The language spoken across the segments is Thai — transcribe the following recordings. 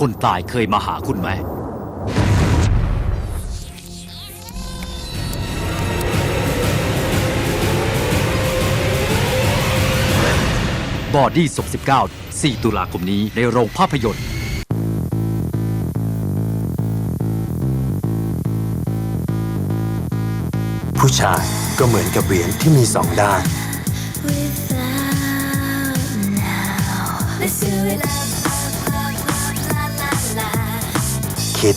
คนตายเคยมาหาคุณไหม บอดี้ศพ19 4 ตุลาคมนี้ในโรงภาพยนตร์ผู้ชายก็เหมือนกับเหรียญที่มีสองด้าน Let's do it la คิด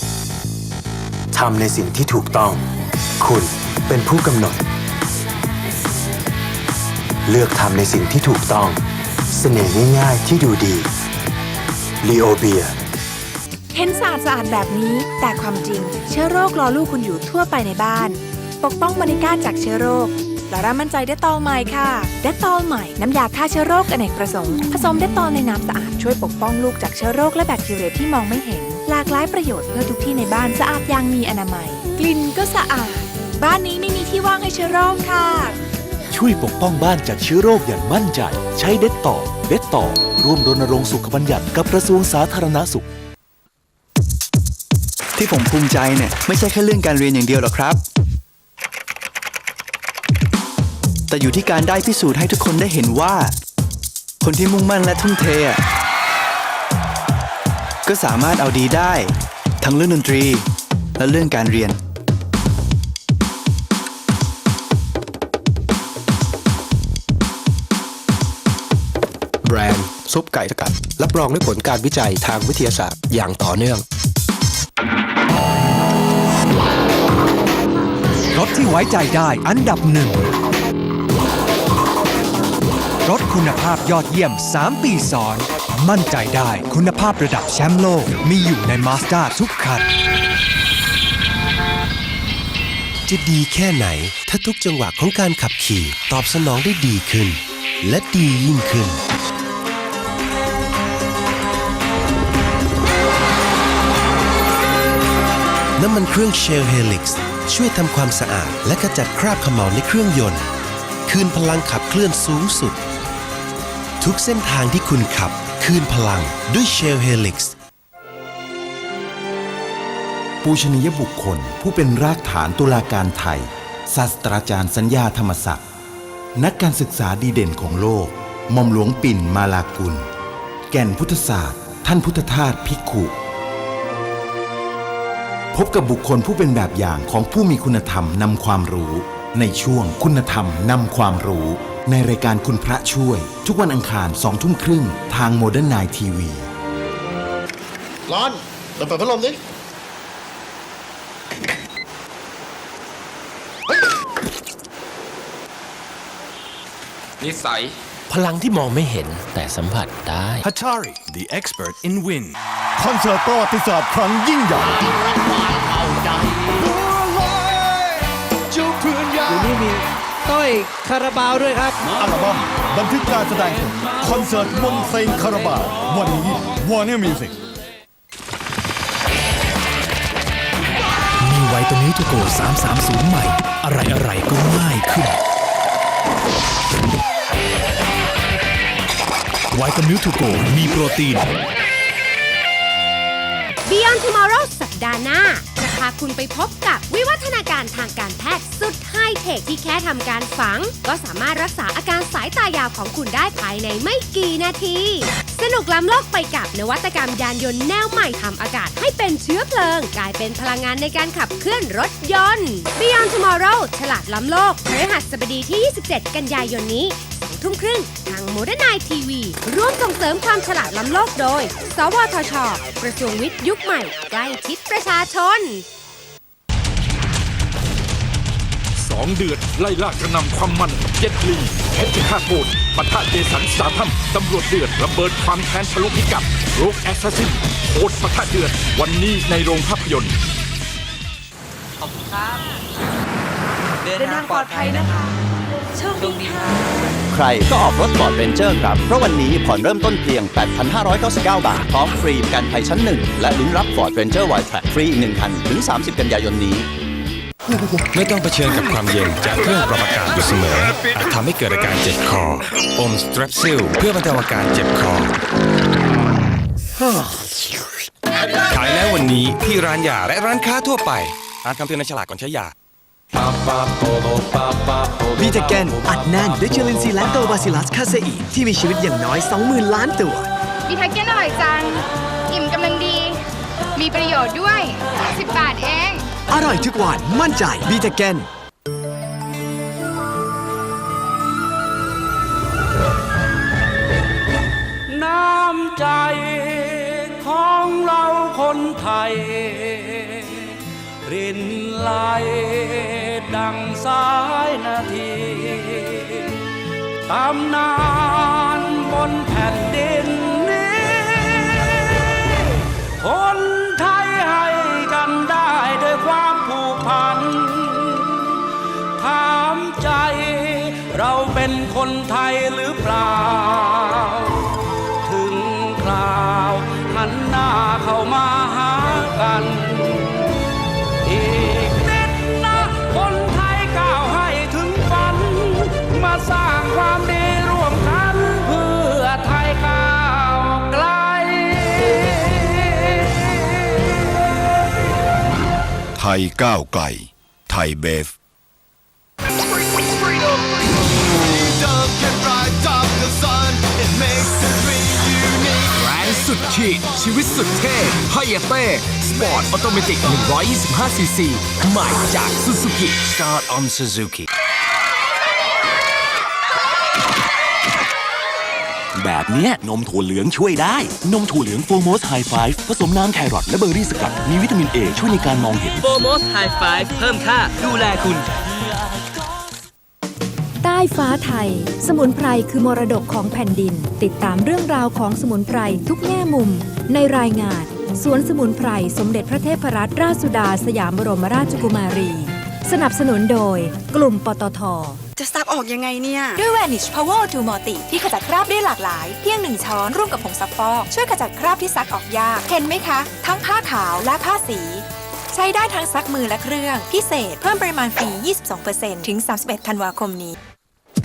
ทำในสิ่งที่ถูกต้อง คุณเป็นผู้กำหนด เลือกทำในสิ่งที่ถูกต้อง เสน่ห์ง่ายๆที่ดูดีลีโอเบียเห็นสะอาดสะอาดแบบนี้ แต่ความจริง เชื้อโรครอลูกคุณอยู่ทั่วไปในบ้าน ปกป้องมาริก้าจากเชื้อโรคและร่ามั่นใจเดตตอลใหม่ค่ะเดตตอลใหม่น้ำยาฆ่าเชื้อโรคอเนกประสงค์ ผสมเดตตอลในน้ำสะอาดช่วยปกป้องลูกจากเชื้อโรคและแบคทีเรียที่มองไม่เห็น หลากหลายประโยชน์เพื่อทุกที่ในบ้านสะอาดอย่างมีอนามัย กลิ่นก็สะอาด บ้านนี้ไม่มีที่ว่างให้เชื้อโรคค่ะ ช่วยปกป้องบ้านจากเชื้อโรคอย่างมั่นใจ ใช้เด็ดต่อ เด็ดต่อ ร่วมรณรงค์สุขบัญญัติกับกระทรวงสาธารณสุข ที่ผมภูมิใจเนี่ยไม่ใช่แค่เรื่องการเรียนอย่างเดียวหรอกครับ แต่อยู่ที่การได้พิสูจน์ให้ทุกคนได้เห็นว่า คนที่มุ่งมั่นและทุ่มเทอะ ก็สามารถเอาดีได้ ทั้งเรื่องดนตรี และเรื่องการเรียน แบรนด์ ซุปไก่สกัด รับรองด้วยผลการวิจัยทางวิทยาศาสตร์อย่างต่อเนื่องรถที่ไว้ใจได้อันดับหนึ่งรถคุณภาพยอดเยี่ยม 3 ปีซ้อน มั่นใจได้คุณภาพระดับแชมป์โลกมีอยู่ใน Mazda ทุกคัน จะดีแค่ไหน ถ้าทุกจังหวะของการขับขี่ ตอบสนองได้ดีขึ้น และดียิ่งขึ้น น้ำมันเครื่องเชลเฮลิกซ์ช่วยทำความสะอาด และขจัดคราบขม่าในเครื่องยนต์ คืนพลังขับเคลื่อนสูงสุด ทุกเส้นทางที่คุณขับ คืนพลังด้วยเชลเฮลิกซ์ปูชนียบุคคลผู้เป็นรากฐานตุลาการไทย ศาสตราจารย์สัญญาธรรมศักดิ์นักการศึกษาดีเด่นของโลกหม่อมหลวงปิ่นมาลากุล แก่นพุทธศาสตร์ ท่านพุทธทาสภิกขุพบกับบุคคลผู้เป็นแบบอย่างของผู้มีคุณธรรมนำความรู้ ในช่วงคุณธรรมนำความรู้ ในรายการคุณพระช่วย ทุกวันอังคารสองทุ่มครึ่งทางโมเดิร์นไนทีวีร้อนเราเปิดพัดลมดินิสัย พลังที่มองไม่เห็นแต่สัมผัสได้ Hatari the expert in wind คอนเสิร์ตประวัติศาสตร์ครั้งยิ่งใหญ่ มีต้อยคาราบาวด้วยครับ อัลบั้มบันทึกการแสดงสดคอนเสิร์ตมนต์เพลงคาราบาววันนี้ Warner Music มีไวตามิลทูโก330 ใหม่ อะไรอะไรๆก็ง่ายขึ้นไวตามิลทูโกมีโปรตีน Beyond Tomorrow สัปดาห์หน้าจะ พาคุณไปพบกับวิวัฒนาการทางการแพทย์สุดไฮเทคที่แค่ทำการฝัง ก็สามารถรักษาอาการสายตายาวของคุณได้ภายในไม่กี่นาที สนุกล้ำโลกไปกับนวัตกรรมยานยนต์แนวใหม่ทำอากาศให้เป็นเชื้อเพลิง กลายเป็นพลังงานในการขับเคลื่อนรถยนต์ Beyond Tomorrow ฉลาดล้ำโลกพฤหัสบดีที่ 27 กันยายนนี้ ทุ่มครึ่งทางโมเดิร์นไนทีวี ร่วมส่งเสริมความฉลาดล้ำโลกโดย สวทช กระทรวงวิทย์ยุคใหม่ใกล้ชิดประชาชน สองเดือดไล่ล่ากระหนำความมันเจ็ดลีเพชรฆาตโหดปะทะเจสันสาทัมตำรวจเดือดระเบิดความแค้นทะลุพิกัดโรคแอสซัสซินโหดปะทะเดือดวันนี้ในโรงภาพยนตร์เดินทางปลอดภัยนะคะ โชคดีค่ะ ใครก็ออกรถฟอร์ดเรนเจอร์ครับ เพราะวันนี้ผ่อนเริ่มต้นเพียง 8,599 บาทพร้อมฟรีประกันภัยชั้นหนึ่งและลุ้นรับฟอร์ดเรนเจอร์ไวท์แทร็กฟรีอีกหนึ่งคันถึง 30 กันยายนนี้ ไม่ต้องเผชิญกับความเย็นจากเครื่องปรับอากาศอยู่เสมอ อาจทำให้เกิดอาการเจ็บคอ อมสเตรปซิลเพื่อบรรเทาอาการเจ็บคอที่ร้านยาและร้านค้าทั่วไปอ่านคำเตือนในฉลากก่อนใช้ยา บีทาแกนอัดแน่นด้วยจุลินทรีย์แลคโตบาซิลัสคาเซอีนที่มีชีวิตอย่างน้อย 20,000 ล้านตัวบีทาเกนอร่อยจัง อิ่มกำลังดี มีประโยชน์ด้วย 10 บาทเอง อร่อยทุกวันมั่นใจบีทาแกนน้ำใจของเราคนไทย รินไหลดังสายนาทีตำนานบนแผ่นดินนี้ คนไทยให้กันได้ด้วยความผูกพัน ถามใจเราเป็นคนไทยหรือเปล่า ถึงคราวหันหน้าเข้ามา ยก้าวไกล ไทยเบฟ แรงสุดขีดชีวิตสุดเท่ไฮยาเต้ สปอร์ตออโตเมติก125ซีซีใหม่จากซูซูกิ Start on Suzuki แบบเนี้ยนมถั่วเหลืองช่วยได้ นมถั่วเหลืองโฟโมสไฮไฟฟ์ผสมน้ำแครอทและเบอร์รี่สกัด มีวิตามินเอช่วยในการมองเห็น โฟโมสไฮไฟเพิ่มค่าดูแลคุณ ใต้ฟ้าไทย สมุนไพรคือมรดกของแผ่นดิน ติดตามเรื่องราวของสมุนไพรทุกแง่มุม ในรายงาน สวนสมุนไพร สมเด็จพระเทพรัตนราชสุดา สยามบรมราชกุมารี สนับสนุนโดย กลุ่มปตท จะซักออกยังไงเนี่ย ด้วย Vanish Power to Multi ที่ขจัดคราบได้หลากหลาย เพียงหนึ่งช้อนร่วมกับผงซักฟอก ช่วยขจัดคราบที่ซักออกยาก เห็นไหมคะ ทั้งผ้าขาวและผ้าสี ใช้ได้ทั้งซักมือและเครื่อง พิเศษเพิ่มปริมาณฟรี 22%ถึง 31 ธันวาคมนี้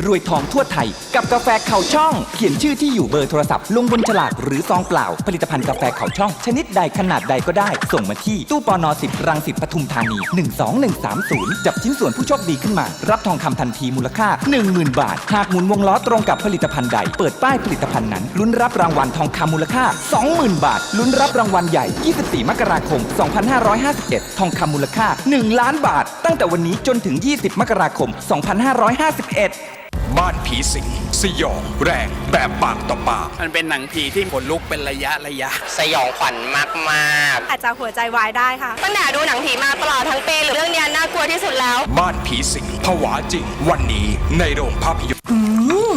รวยทองทั่วไทย กับกาแฟเข่าช่อง เขียนชื่อที่อยู่เบอร์โทรศัพท์ ลงบนฉลากหรือซองเปล่า ผลิตภัณฑ์กาแฟเข่าช่อง ชนิดใดขนาดใดก็ได้ ส่งมาที่ตู้ปอนอ10 รังสิตปทุมธานี 12130 จับชิ้นส่วนผู้โชคดีขึ้นมา รับทองคำทันทีมูลค่า 10,000 บาท หากหมุนวงล้อตรงกับผลิตภัณฑ์ใด เปิดป้ายผลิตภัณฑ์นั้น ลุ้นรับรางวัลทองคำมูลค่า 20,000 บาท ลุ้นรับรางวัลใหญ่ 24 มกราคม 2551 ทองคำมูลค่า 1 ล้านบาท ตั้งแต่วันนี้จนถึง 20 มกราคม 2551 บ้านผีสิงสยองแรงแบบปากต่อปาก มันเป็นหนังผีที่ขนลุกเป็นระยะระยะ สยองขวัญมากอาจจะหัวใจวายได้ค่ะๆตั้งแต่ดูหนังผีมาตลอดทั้งปีเรื่องเนี้ยน่ากลัวที่สุดแล้วบ้านผีสิงผวาจริง วันนี้ในโรงภาพยนตร์ อืม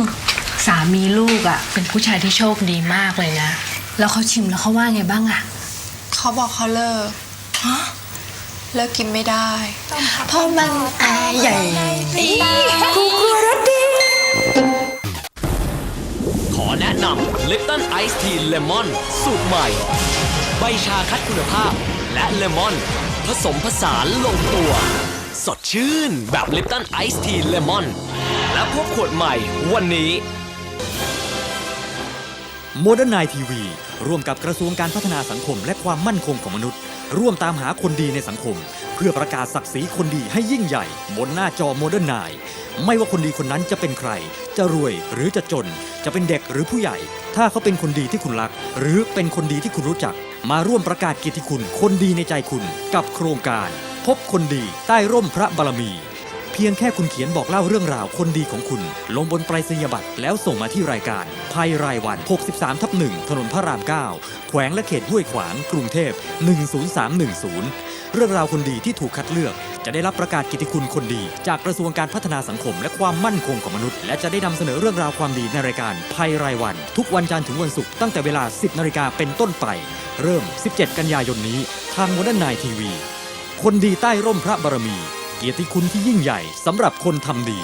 สามีลูกอะ่ะ เป็นผู้ชายที่โชคดีมากเลยนะ แล้วเขาชิมแล้วเขาว่าไงบ้างอะ่ะ เขาบอกเขาเลิก เลิกกินไม่ได้ เพราะมันแอร์ใหญ่ กูกลัวรถดี ขอแนะนำ Lipton Ice Tea Lemon สูตรใหม่ ใบชาคัดคุณภาพ และเลมอน ผสมผสานลงตัว สดชื่นแบบ Lipton Ice Tea Lemon และพบขวดใหม่วันนี้ โมเดิร์นไนทีวีร่วมกับกระทรวงการพัฒนาสังคมและความมั่นคงของมนุษย์ ร่วมตามหาคนดีในสังคม เพื่อประกาศศักดิ์ศรีคนดีให้ยิ่งใหญ่ บนหน้าจอโมเดิร์นไนไม่ว่าคนดีคนนั้นจะเป็นใคร จะรวยหรือจะจน จะเป็นเด็กหรือผู้ใหญ่ ถ้าเขาเป็นคนดีที่คุณรัก หรือเป็นคนดีที่คุณรู้จัก มาร่วมประกาศเกียรติคุณ คนดีในใจคุณ กับโครงการ พบคนดีใต้ร่มพระบารมี เพียงแค่คุณเขียนบอกเล่าเรื่องราวคนดีของคุณ ลงบนไปรษณียบัตรแล้วส่งมาที่รายการภัยรายวัน 63ทับ1ถนนพระราม 9 แขวงและเขตห้วยขวาง กรุงเทพ 10310 เรื่องราวคนดีที่ถูกคัดเลือก จะได้รับประกาศกิตติคุณคนดี จากกระทรวงการพัฒนาสังคม และความมั่นคงของมนุษย์ และจะได้นำเสนอเรื่องราวความดีในรายการภัยรายวัน ทุกวันจันทร์ถึงวันศุกร์ตั้งแต่เวลา 10นาฬิกาเป็นต้นไป เริ่ม 17 กันยายนนี้ ทางโมเดิร์นไนทีวี คนดีใต้ร่มพระบารมี เกียรติคุณที่ยิ่งใหญ่สำหรับคนทำดี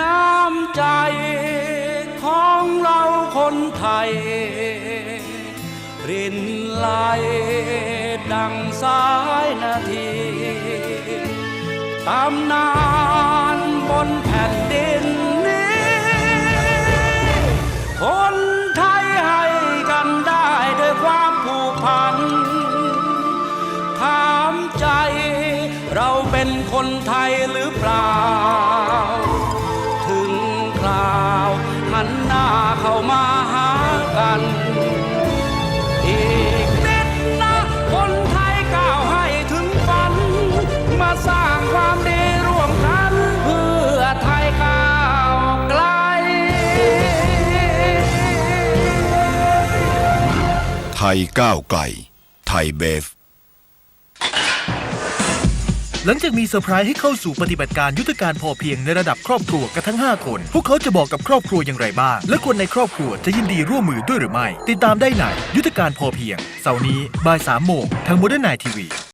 น้ำใจของเราคนไทย รินไหลดังสายนาทีตำนานบนแผ่นดิน คนไทยให้กันได้ด้วยความผูกพัน ถามใจเราเป็นคนไทยหรือเปล่า ถึงคราวมันหน้าเข้ามา ทยก้าวไกล ไทยเบฟ หลังจากมีเซอร์ไพรส์ให้เข้าสู่ปฏิบัติการยุทธการพอเพียงในระดับครอบครัวกันทั้ง 5 คน พวกเขาจะบอกกับครอบครัวอย่างไรบ้าง และคนในครอบครัวจะยินดีร่วมมือด้วยหรือไม่ ติดตามได้ในยุทธการพอเพียง เสาร์นี้บ่ายสามโมงทางโมเดิร์นไนทีวี